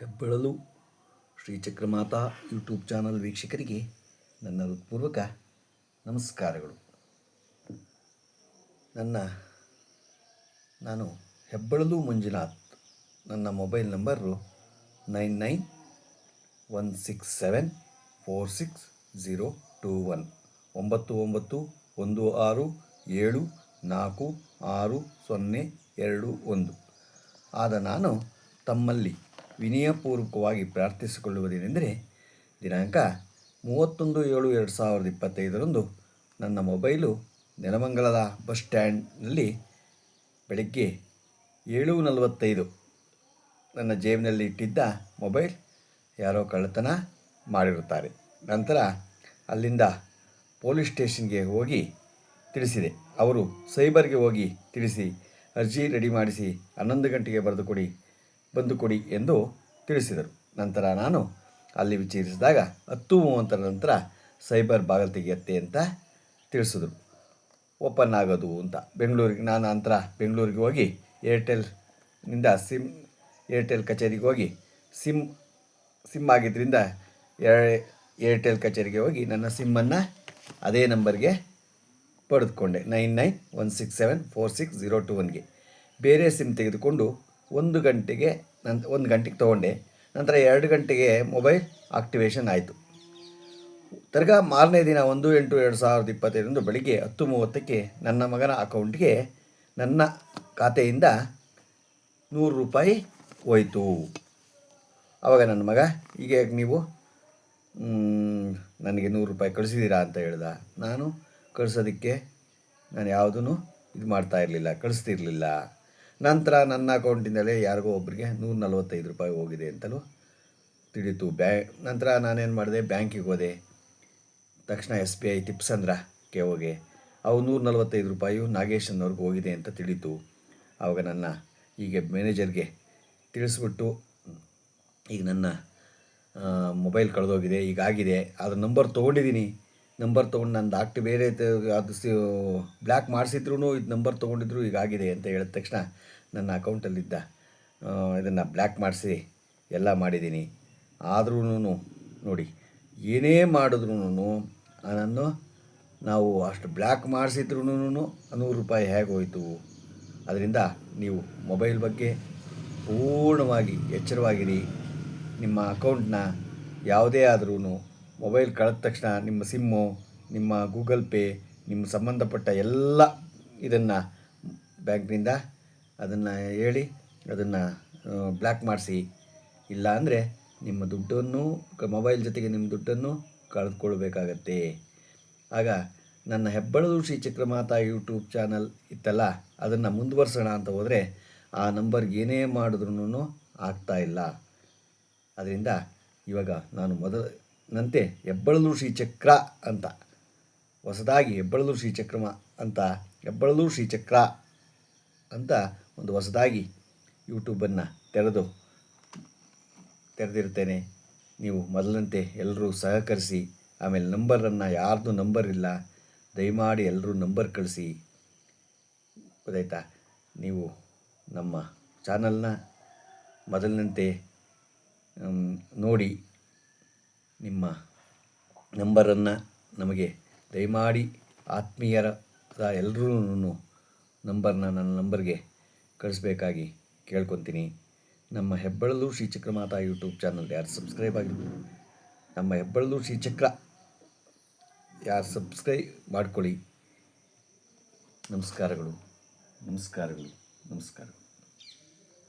ಹೆಬ್ಬಳಲು Shrichakramata YouTube channel ವೀಕ್ಷಕರಿಗೆ ನನ್ನ ಹೃತ್ಪೂರ್ವಕ ನಮಸ್ಕಾರಗಳು. ನನ್ನ, ನಾನು ಹೆಬ್ಬಳಲು ಮಂಜುನಾಥ್. ನನ್ನ mobile number nine nine one six seven four six zero two one. ಒಂಬತ್ತು ಒಂಬತ್ತು ಒಂದು ಆರು ಏಳು ನಾಲ್ಕು ಆರು ಸೊನ್ನೆ ಎರಡು ಒಂದು. ಆದ ನಾನು ತಮ್ಮಲ್ಲಿ ವಿನಯಪೂರ್ವಕವಾಗಿ ಪ್ರಾರ್ಥಿಸಿಕೊಳ್ಳುವುದೇನೆಂದರೆ, ದಿನಾಂಕ ಮೂವತ್ತೊಂದು ಏಳು ಎರಡು ಸಾವಿರದ ಇಪ್ಪತ್ತೈದರಂದು ನನ್ನ ಮೊಬೈಲು ನೆಲಮಂಗಲದ ಬಸ್ ಸ್ಟ್ಯಾಂಡ್ನಲ್ಲಿ ಬೆಳಗ್ಗೆ ಏಳು ನಲವತ್ತೈದು ನನ್ನ ಜೇಬಿನಲ್ಲಿ ಇಟ್ಟಿದ್ದ ಮೊಬೈಲ್ ಯಾರೋ ಕಳ್ಳತನ ಮಾಡಿರುತ್ತಾರೆ. ನಂತರ ಅಲ್ಲಿಂದ ಪೊಲೀಸ್ ಸ್ಟೇಷನ್ಗೆ ಹೋಗಿ ತಿಳಿಸಿದೆ. ಅವರು ಸೈಬರ್ಗೆ ಹೋಗಿ ತಿಳಿಸಿ, ಅರ್ಜಿ ರೆಡಿ ಮಾಡಿಸಿ ಹನ್ನೊಂದು ಗಂಟೆಗೆ ಬರೆದು ಕೊಡಿ ಬಂದು ಕೊಡಿ ಎಂದು ತಿಳಿಸಿದರು. ನಂತರ ನಾನು ಅಲ್ಲಿ ವಿಚಾರಿಸಿದಾಗ ಹತ್ತು ಮೂವತ್ತರ ನಂತರ ಸೈಬರ್ ಬಾಗಿಲು ತೆಗೆಯತ್ತೆ ಅಂತ ತಿಳಿಸಿದ್ರು. ಓಪನ್ ಆಗೋದು ಅಂತ. ಬೆಂಗಳೂರಿಗೆ ನಾನು ನಂತರ ಬೆಂಗಳೂರಿಗೆ ಹೋಗಿ ಏರ್ಟೆಲ್ನಿಂದ ಸಿಮ್, ಏರ್ಟೆಲ್ ಕಚೇರಿಗೆ ಹೋಗಿ ಸಿಮ್ ಸಿಮ್ ಆಗಿದ್ದರಿಂದ ಏರ್ಟೆಲ್ ಕಚೇರಿಗೆ ಹೋಗಿ ನನ್ನ ಸಿಮ್ಮನ್ನು ಅದೇ ನಂಬರ್ಗೆ ಪಡೆದುಕೊಂಡೆ. Nine nine one six seven four six zero two ಒನ್ಗೆ. ಬೇರೆ ಸಿಮ್ ತೆಗೆದುಕೊಂಡು ಒಂದು ಗಂಟೆಗೆ ನಂತ ಒಂದು ಗಂಟೆಗೆ ತೊಗೊಂಡೆ, ನಂತರ ಎರಡು ಗಂಟೆಗೆ ಮೊಬೈಲ್ ಆಕ್ಟಿವೇಶನ್ ಆಯಿತು. ತಿರ್ಗಾ ಮಾರನೇ ದಿನ ಒಂದು ಎಂಟು ಎರಡು ಸಾವಿರದ ಇಪ್ಪತ್ತೈದರಂದು ಬೆಳಿಗ್ಗೆ ಹತ್ತು ಮೂವತ್ತಕ್ಕೆ ನನ್ನ ಮಗನ ಅಕೌಂಟ್ಗೆ ನನ್ನ ಖಾತೆಯಿಂದ ನೂರು ರೂಪಾಯಿ ಹೋಯಿತು. ಆವಾಗ ನನ್ನ ಮಗ, ಈಗ ನೀವು? ನನಗೆ ನೂರು ರೂಪಾಯಿ ಕಳಿಸಿದ್ದೀರಾ ಅಂತ ಹೇಳ್ದ. ನಾನು ಕಳಿಸೋದಕ್ಕೆ ನಾನು ಯಾವುದೂ ಇದು ಮಾಡ್ತಾ ಇರಲಿಲ್ಲ, ಕಳಿಸ್ತಿರ್ಲಿಲ್ಲ. ನಂತರ ನನ್ನ ಅಕೌಂಟಿಂದಲೇ ಯಾರಿಗೋ ಒಬ್ಬರಿಗೆ ನೂರ ನಲ್ವತ್ತೈದು ರೂಪಾಯಿ ಹೋಗಿದೆ ಅಂತಲೂ ತಿಳಿತು ಬ್ಯಾ, ನಂತರ ನಾನೇನು ಮಾಡಿದೆ, ಬ್ಯಾಂಕಿಗೆ ಹೋದೆ. ತಕ್ಷಣ ಎಸ್ ಬಿ ಐ ತಿಪ್ಸಂದ್ರಕ್ಕೆ ಹೋಗಿ ಅವು ನೂರ ನಲ್ವತ್ತೈದು ರೂಪಾಯಿ ನಾಗೇಶ್ ಹೋಗಿದೆ ಅಂತ ತಿಳಿತು ಆವಾಗ ನನ್ನ ಹೀಗೆ ಮ್ಯಾನೇಜರ್ಗೆ ತಿಳಿಸ್ಬಿಟ್ಟು ಈಗ ನನ್ನ ಮೊಬೈಲ್ ಕಳೆದೋಗಿದೆ, ಈಗ ಆಗಿದೆ. ಅದ್ರ ನಂಬರ್ ತೊಗೊಂಡಿದ್ದೀನಿ. ನಂಬರ್ ತೊಗೊಂಡು ನಂದು ಆಕ್ಟಿ ಬೇರೆ ಅದು ಸಿ ಬ್ಲ್ಯಾಕ್ ಮಾಡಿಸಿದ್ರು ಇದು ನಂಬರ್ ತೊಗೊಂಡಿದ್ರು ಈಗ ಆಗಿದೆ ಅಂತ ಹೇಳಿದ ತಕ್ಷಣ ನನ್ನ ಅಕೌಂಟಲ್ಲಿದ್ದ ಇದನ್ನು ಬ್ಲ್ಯಾಕ್ ಮಾಡಿಸಿ, ಎಲ್ಲ ಮಾಡಿದ್ದೀನಿ ಆದ್ರೂ ನೋಡಿ, ಏನೇ ಮಾಡಿದ್ರು ನನ್ನನ್ನು ನಾವು ಅಷ್ಟು ಬ್ಲ್ಯಾಕ್ ಮಾಡಿಸಿದ್ರು ನೂರು ರೂಪಾಯಿ ಹೇಗೆ ಹೋಯಿತು ಅದರಿಂದ ನೀವು ಮೊಬೈಲ್ ಬಗ್ಗೆ ಪೂರ್ಣವಾಗಿ ಎಚ್ಚರವಾಗಿರಿ. ನಿಮ್ಮ ಅಕೌಂಟ್ನ ಯಾವುದೇ ಆದ್ರೂ ಮೊಬೈಲ್ ಕಳೆದ ತಕ್ಷಣ ನಿಮ್ಮ ಸಿಮ್ಮು, ನಿಮ್ಮ ಗೂಗಲ್ ಪೇ, ನಿಮ್ಮ ಸಂಬಂಧಪಟ್ಟ ಎಲ್ಲ ಇದನ್ನು ಬ್ಯಾಂಕ್ನಿಂದ ಅದನ್ನು ಹೇಳಿ, ಅದನ್ನು ಬ್ಲ್ಯಾಕ್ ಮಾಡಿಸಿ. ಇಲ್ಲ ಅಂದರೆ ನಿಮ್ಮ ದುಡ್ಡನ್ನು ಮೊಬೈಲ್ ಜೊತೆಗೆ ನಿಮ್ಮ ದುಡ್ಡನ್ನು ಕಳೆದುಕೊಳ್ಬೇಕಾಗತ್ತೆ ಆಗ ನನ್ನ ಹೆಬ್ಬಳದು ಶ್ರೀ ಚಕ್ರಮಾತಾ ಯೂಟ್ಯೂಬ್ ಚಾನಲ್ ಇತ್ತಲ್ಲ, ಅದನ್ನು ಮುಂದುವರ್ಸೋಣ ಅಂತ ಹೋದರೆ ಆ ನಂಬರ್ಗೆ ಏನೇ ಮಾಡಿದ್ರೂ ಇಲ್ಲ. ಅದರಿಂದ ಇವಾಗ ನಾನು ಮೊದಲನಂತೆ ಹೆಬ್ಬಳಲು ಶ್ರೀಚಕ್ರ ಅಂತ. ಹೊಸದಾಗಿ ಹೆಬ್ಬಳಲು ಶ್ರೀಚಕ್ರಮ ಅಂತ, ಹೆಬ್ಬಳಲು ಶ್ರೀಚಕ್ರ ಅಂತ ಒಂದು ಹೊಸದಾಗಿ ಯೂಟ್ಯೂಬನ್ನು ತೆರೆದು ತೆರೆದಿರ್ತೇನೆ ನೀವು ಮೊದಲಂತೆ ಎಲ್ಲರೂ ಸಹಕರಿಸಿ, ಆಮೇಲೆ ನಂಬರನ್ನು ಯಾರ್ದು ನಂಬರ್ ಇಲ್ಲ, ದಯಮಾಡಿ ಎಲ್ಲರೂ ನಂಬರ್ ಕಳಿಸಿ. ಗೊತ್ತಾಯ್ತಾ? ನೀವು ನಮ್ಮ ಚಾನಲ್ನ ಮೊದಲಿನಂತೆ ನೋಡಿ ನಿಮ್ಮ ನಂಬರನ್ನು ನಮಗೆ ದಯಮಾಡಿ ಆತ್ಮೀಯರ ಎಲ್ಲರೂ ನಂಬರನ್ನ ನನ್ನ ನಂಬರ್ಗೆ ಕಳಿಸ್ಬೇಕಾಗಿ ಕೇಳ್ಕೊತೀನಿ. ನಮ್ಮ ಹೆಬ್ಬಳಲು ಶ್ರೀಚಕ್ರಮಾತಾ ಯೂಟ್ಯೂಬ್ ಚಾನಲ್ ಯಾರು ಸಬ್ಸ್ಕ್ರೈಬ್ ಆಗಿಲ್ಲ? ನಮ್ಮ ಹೆಬ್ಬಳಲು ಶ್ರೀಚಕ್ರ ಯಾರು ಸಬ್ಸ್ಕ್ರೈಬ್ ಮಾಡ್ಕೊಳ್ಳಿ. ನಮಸ್ಕಾರಗಳು. ನಮಸ್ಕಾರಗಳು. ನಮಸ್ಕಾರಗಳು.